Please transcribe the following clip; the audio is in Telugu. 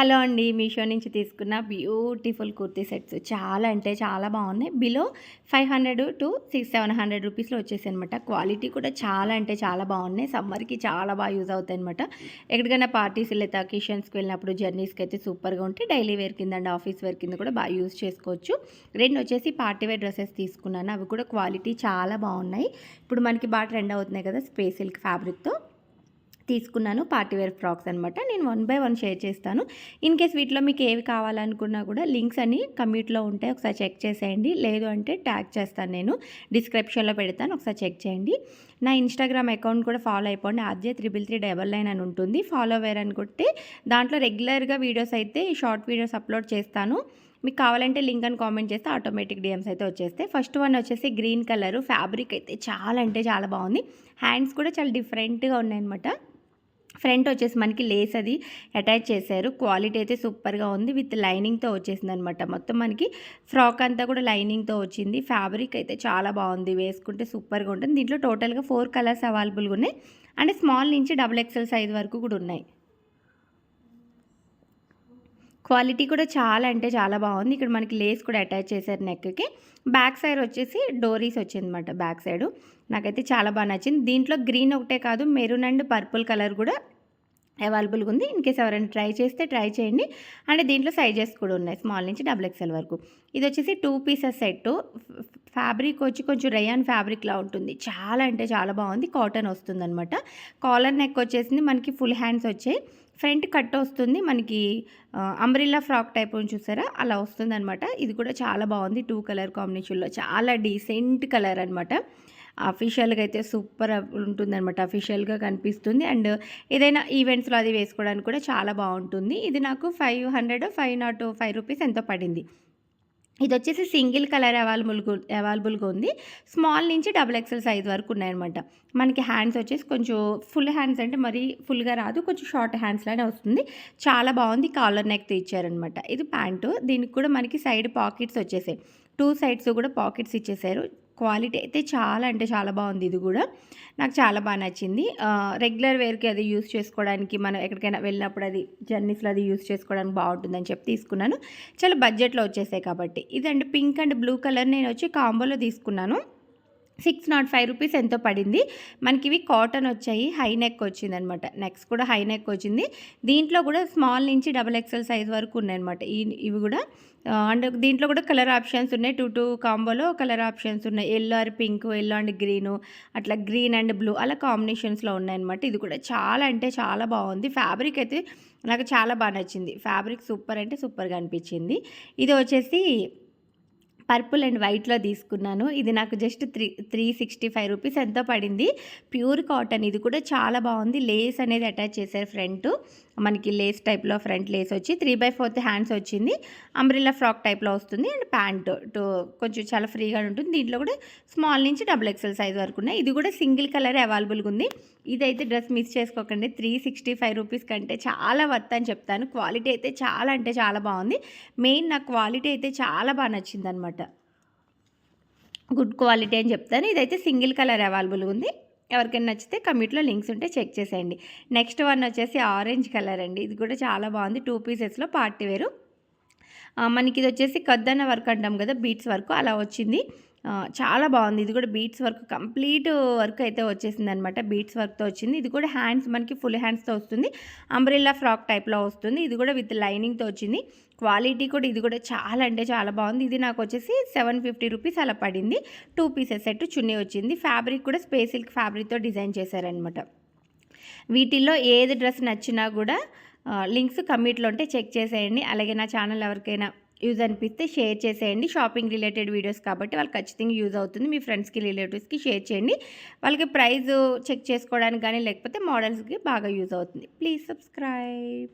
హలో అండి మీషో నుంచి తీసుకున్న బ్యూటిఫుల్ కుర్తీ సెట్స్. చాలా అంటే చాలా బాగున్నాయి. Below five hundred to six seven hundred రూపీస్లో వచ్చేసాయి అనమాట క్వాలిటీ కూడా చాలా అంటే చాలా బాగున్నాయి. సమ్మర్కి చాలా బాగా యూజ్ అవుతాయి అనమాట ఎక్కడికైనా పార్టీస్ లేదా కిషన్స్కి వెళ్ళినప్పుడు జర్నీస్కి అయితే సూపర్గా ఉంటే డైలీ వేర్ కింద అండ్ ఆఫీస్ వేర్ కింద కూడా బాగా యూజ్ చేసుకోవచ్చు. రెండు వచ్చేసి పార్టీ వేర్ డ్రెస్సెస్ తీసుకున్నాను. అవి కూడా క్వాలిటీ చాలా బాగున్నాయి. ఇప్పుడు మనకి బాగా ట్రెండ్ అవుతున్నాయి కదా స్పేస్ సిల్క్ ఫ్యాబ్రిక్తో. తీసుకున్నాను పార్టీవేర్ ఫ్రాక్స్ అనమాట నేను వన్ బై వన్ షేర్ చేస్తాను. ఇన్ కేస్ వీటిలో మీకు ఏవి కావాలనుకున్నా కూడా లింక్స్ అని కమ్యూట్లో ఉంటాయి. ఒకసారి చెక్ చేసేయండి. లేదు అంటే ట్యాగ్ చేస్తాను నేను. డిస్క్రిప్షన్లో పెడతాను. ఒకసారి చెక్ చేయండి. నా ఇన్స్టాగ్రామ్ అకౌంట్ కూడా ఫాలో అయిపోండి. RJ triple three double nine అని ఉంటుంది. ఫాలో అవ్వర్ అనుకుంటే దాంట్లో రెగ్యులర్గా వీడియోస్ అయితే షార్ట్ వీడియోస్ అప్లోడ్ చేస్తాను. మీకు కావాలంటే లింక్ అని కామెంట్ చేస్తే ఆటోమేటిక్ డిఎమ్స్ అయితే వచ్చేస్తాయి. ఫస్ట్ వన్ వచ్చేసి గ్రీన్ కలర్. ఫ్యాబ్రిక్ అయితే చాలా అంటే చాలా బాగుంది. హ్యాండ్స్ కూడా చాలా డిఫరెంట్గా ఉన్నాయన్నమాట. ఫ్రంట్ వచ్చేసి మనకి లేస్ అది అటాచ్ చేశారు. క్వాలిటీ అయితే సూపర్గా ఉంది. విత్ లైనింగ్తో వచ్చేసింది అనమాట మొత్తం మనకి ఫ్రాక్ అంతా కూడా లైనింగ్తో వచ్చింది. ఫ్యాబ్రిక్ అయితే చాలా బాగుంది. వేసుకుంటే సూపర్గా ఉంటుంది. దీంట్లో టోటల్గా ఫోర్ కలర్స్ అవైలబుల్గా ఉన్నాయి. అండ్ స్మాల్ నుంచి డబుల్ ఎక్సెల్ సైజ్ వరకు కూడా ఉన్నాయి. క్వాలిటీ కూడా చాలా అంటే చాలా బాగుంది. ఇక్కడ మనకి లేస్ కూడా అటాచ్ చేశారు నెక్కి బ్యాక్ సైడ్ వచ్చేసి డోరీస్ వచ్చిందన్నమాట బ్యాక్ సైడ్ నాకైతే చాలా బాగా నచ్చింది. దీంట్లో గ్రీన్ ఒకటే కాదు మెరూన్ అండ్ పర్పుల్ కలర్ కూడా అవైలబుల్గా ఉంది. ఇన్ కేస్ ఎవరైనా ట్రై చేస్తే ట్రై చేయండి. అండ్ దీంట్లో సైజెస్ కూడా ఉన్నాయి స్మాల్ నుంచి డబుల్ ఎక్స్ఎల్ వరకు. ఇది వచ్చేసి టూ పీసెస్ సెట్ ఫ్యాబ్రిక్ వచ్చి కొంచెం రయాన్ ఫ్యాబ్రిక్లా ఉంటుంది. చాలా అంటే చాలా బాగుంది. కాటన్ వస్తుంది అనమాట కాలర్ నెక్ వచ్చేసింది. మనకి ఫుల్ హ్యాండ్స్ వచ్చాయి. ఫ్రంట్ కట్ వస్తుంది. మనకి అంబ్రిల్లా ఫ్రాక్ టైప్ చూసారా? అలా వస్తుంది అనమాట ఇది కూడా చాలా బాగుంది. టూ కలర్ కాంబినేషన్లో. చాలా డీసెంట్ కలర్ అనమాట అఫీషియల్గా అయితే సూపర్ ఉంటుందన్నమాట. అఫీషియల్గా కనిపిస్తుంది. అండ్ ఏదైనా ఈవెంట్స్లో అది వేసుకోవడానికి కూడా చాలా బాగుంటుంది. ఇది నాకు five hundred five not five rupees ఎంతో పడింది. ఇది వచ్చేసి సింగిల్ కలర్ అవైలబుల్ అవైలబుల్గా ఉంది. స్మాల్ నుంచి డబుల్ ఎక్సెల్ సైజ్ వరకు ఉన్నాయన్నమాట. మనకి హ్యాండ్స్ వచ్చేసి కొంచెం ఫుల్ హ్యాండ్స్ అంటే మరీ ఫుల్గా రాదు కొంచెం షార్ట్ హ్యాండ్స్లోనే వస్తుంది. చాలా బాగుంది కాలర్ నెక్ ఇచ్చారనమాట ఇది ప్యాంటు. దీనికి కూడా మనకి సైడ్ పాకెట్స్ వచ్చేసాయి. టూ సైడ్స్ కూడా పాకెట్స్ ఇచ్చేసారు. క్వాలిటీ అయితే చాలా అంటే చాలా బాగుంది ఇది కూడా. నాకు చాలా బాగా నచ్చింది. రెగ్యులర్ వేర్కి అది యూస్ చేసుకోవడానికి మనం ఎక్కడికైనా వెళ్ళినప్పుడు అది జర్నీస్లో అది యూస్ చేసుకోవడానికి బాగుంటుందని చెప్పి తీసుకున్నాను. చాలా బడ్జెట్లో వచ్చేసాయి కాబట్టి. ఇదండి పింక్ అండ్ బ్లూ కలర్ నేను వచ్చి కాంబోలో తీసుకున్నాను. సిక్స్ నాట్ ఫైవ్ రూపీస్ ఎంతో పడింది. మనకి ఇవి కాటన్ వచ్చాయి. హై నెక్ వచ్చింది అనమాట నెక్స్ట్ కూడా హై నెక్ వచ్చింది. దీంట్లో కూడా స్మాల్ నుంచి డబల్ ఎక్సెల్ సైజ్ వరకు ఉన్నాయన్నమాట. ఈ ఇవి కూడా అండ్ దీంట్లో కూడా కలర్ ఆప్షన్స్ ఉన్నాయి. టూ టూ కాంబోలో కలర్ ఆప్షన్స్ ఉన్నాయి. Yellow or pink yellow and green అట్లా గ్రీన్ అండ్ బ్లూ అలా కాంబినేషన్స్లో ఉన్నాయన్నమాట. ఇది కూడా చాలా అంటే చాలా బాగుంది. ఫ్యాబ్రిక్ అయితే నాకు చాలా బాగా నచ్చింది. ఫ్యాబ్రిక్ సూపర్ అంటే సూపర్గా అనిపించింది. ఇది వచ్చేసి పర్పుల్ అండ్ వైట్లో తీసుకున్నాను. ఇది నాకు just three three sixty five rupees ఎంతో పడింది. ప్యూర్ కాటన్ ఇది కూడా చాలా బాగుంది. లేస్ అనేది అటాచ్ చేశారు ఫ్రంట్. మనకి లేస్ టైప్లో ఫ్రంట్ లేస్ వచ్చి త్రీ బై ఫోర్త్ హ్యాండ్స్ వచ్చింది. అంబ్రిల్లా ఫ్రాక్ టైప్లో వస్తుంది అండ్ ప్యాంట్ టు కొంచెం చాలా ఫ్రీగా ఉంటుంది. దీంట్లో కూడా స్మాల్ నుంచి డబుల్ ఎక్సెల్ సైజ్ వరకు ఉన్నాయి. ఇది కూడా సింగిల్ కలర్ అవైలబుల్గా ఉంది. ఇదైతే డ్రెస్ మిస్ చేసుకోకండి. త్రీ సిక్స్టీ ఫైవ్ రూపీస్ కంటే చాలా వర్త్ అని చెప్తాను. క్వాలిటీ అయితే చాలా అంటే చాలా బాగుంది. మెయిన్ నా క్వాలిటీ అయితే చాలా బాగా నచ్చింది అనమాట గుడ్ క్వాలిటీ అని చెప్తాను. ఇదైతే సింగిల్ కలర్ అవైలబుల్ ఉంది. ఎవరికైనా నచ్చితే కమ్యూట్లో లింక్స్ ఉంటే చెక్ చేసేయండి. నెక్స్ట్ వన్ వచ్చేసి ఆరెంజ్ కలర్ అండి. ఇది కూడా చాలా బాగుంది. టూ పీసెస్లో పార్టీ వేరు. మనకి ఇది వచ్చేసి కద్దన్న వర్క్ అంటాం కదా బీట్స్ వర్క్. అలా వచ్చింది. చాలా బాగుంది. ఇది కూడా బీట్స్ వర్క్ కంప్లీట్ వర్క్ అయితే వచ్చేసింది అనమాట బీట్స్ వర్క్తో వచ్చింది. ఇది కూడా హ్యాండ్స్ మనకి ఫుల్ హ్యాండ్స్తో వస్తుంది. అంబ్రిల్లా ఫ్రాక్ టైప్లో వస్తుంది. ఇది కూడా విత్ లైనింగ్తో వచ్చింది. క్వాలిటీ కూడా ఇది కూడా చాలా అంటే చాలా బాగుంది. ఇది నాకు వచ్చేసి సెవెన్ ఫిఫ్టీ రూపీస్ అలా పడింది. టూ పీసెస్ సెట్ చున్నీ వచ్చింది. ఫ్యాబ్రిక్ కూడా స్పేస్ సిల్క్ ఫ్యాబ్రిక్తో డిజైన్ చేశారనమాట. వీటిల్లో ఏది డ్రెస్ నచ్చినా కూడా లింక్స్ కమ్యూట్లో ఉంటే చెక్ చేసేయండి. అలాగే నా ఛానల్ ఎవరికైనా యూజ్ అనిపిస్తే షేర్ చేసేయండి. షాపింగ్ రిలేటెడ్ వీడియోస్ కాబట్టి వాళ్ళకి ఖచ్చితంగా యూజ్ అవుతుంది. మీ ఫ్రెండ్స్కి రిలేటివ్స్కి షేర్ చేయండి. వాళ్ళకి ప్రైజ్ చెక్ చేసుకోవడానికి కానీ లేకపోతే మోడల్స్కి బాగా యూజ్ అవుతుంది. Please subscribe.